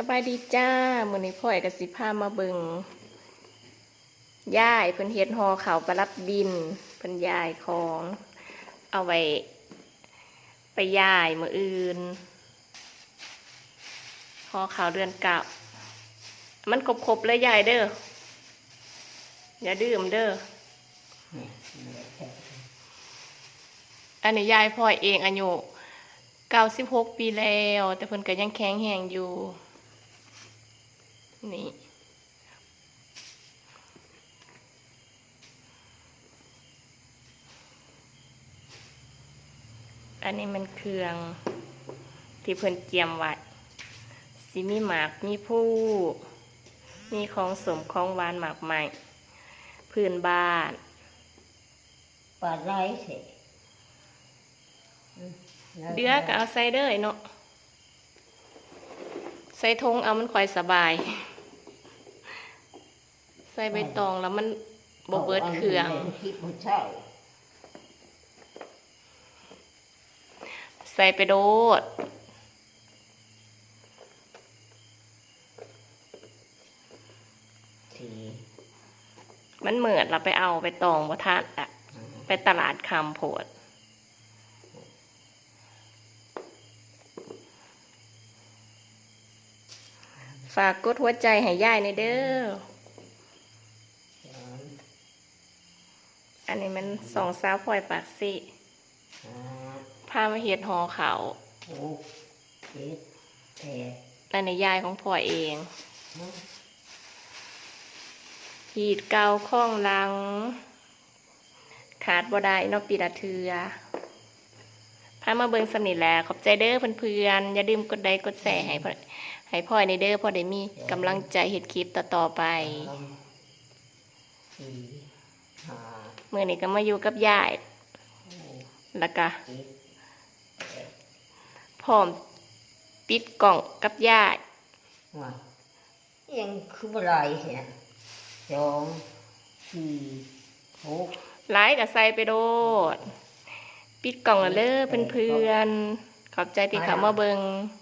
สบายดีจ้ามื้อนี้พ่อยกับสิพามาเบิงย่ายเพิ่นเฮ็ดห่อข้าประลับดินเพิ่นย่ายของ เอาไว้ ไปย่ายมืออื่นห่อข้าเดือนเก่ามันครบๆเลยยายเด้ออย่าดื่มเด้ออันนี้ยายพ่อยเองอายุเก้าสิบหกปีแล้ว แต่เพิ่นก็ยังแข็งแรงอยู่ นี่ อันนี้มันเครื่อง ที่เพิ่นเจียมไว้สิมีหมากมีผู้ มีของสมของหวานหมากใหม่พื้นบ้านปลาไหลเสร็จเดือก็เอาใส่เด้อเนาะใส่ทงเอามันค่อยสบายใส่ใบตองแล้วมันบเบิดเครื่องคิดบ่เช่าใส่ไปโดดทีมันเหมือดเราไปเอาไปตองบ่ทันอะไปตลาดคำโพดฝากกดหัวใจให้ย่ายในอยเด้อ สาม อันนี้มันสองสาวพลอยปากสิห้าพามาเฮ็ดหอเขาวหกเจ็ดแปดอันนี้ยายของพ่อเองเนาะหีดเกาข้องหลัง ขาดบ่ได้เนอกปีละเทือพามาเบิ่งสำนิทแหล้ว ขอบใจเด้อเพื่อนๆอย่าลืมกดไลค์กดแชร์ให้พ่อให้พ่อในเด้อพ่อได้มีกำลังใจเฮ็ดคลิปต่อๆไปสา มสี่ห้ามื้อนี้ก็มาอยู่กับยายหกแล้วก็เจ็ดแปดพร้อมปิดกล่องกับยายว่ายังคือบ่ไหลเสียสองสี่หกไลค์ก็ใส่ไปโดด ปิดกล่องแล้วเด้อเพื่อนๆขอบใจที่เข้ามาเบิ่งห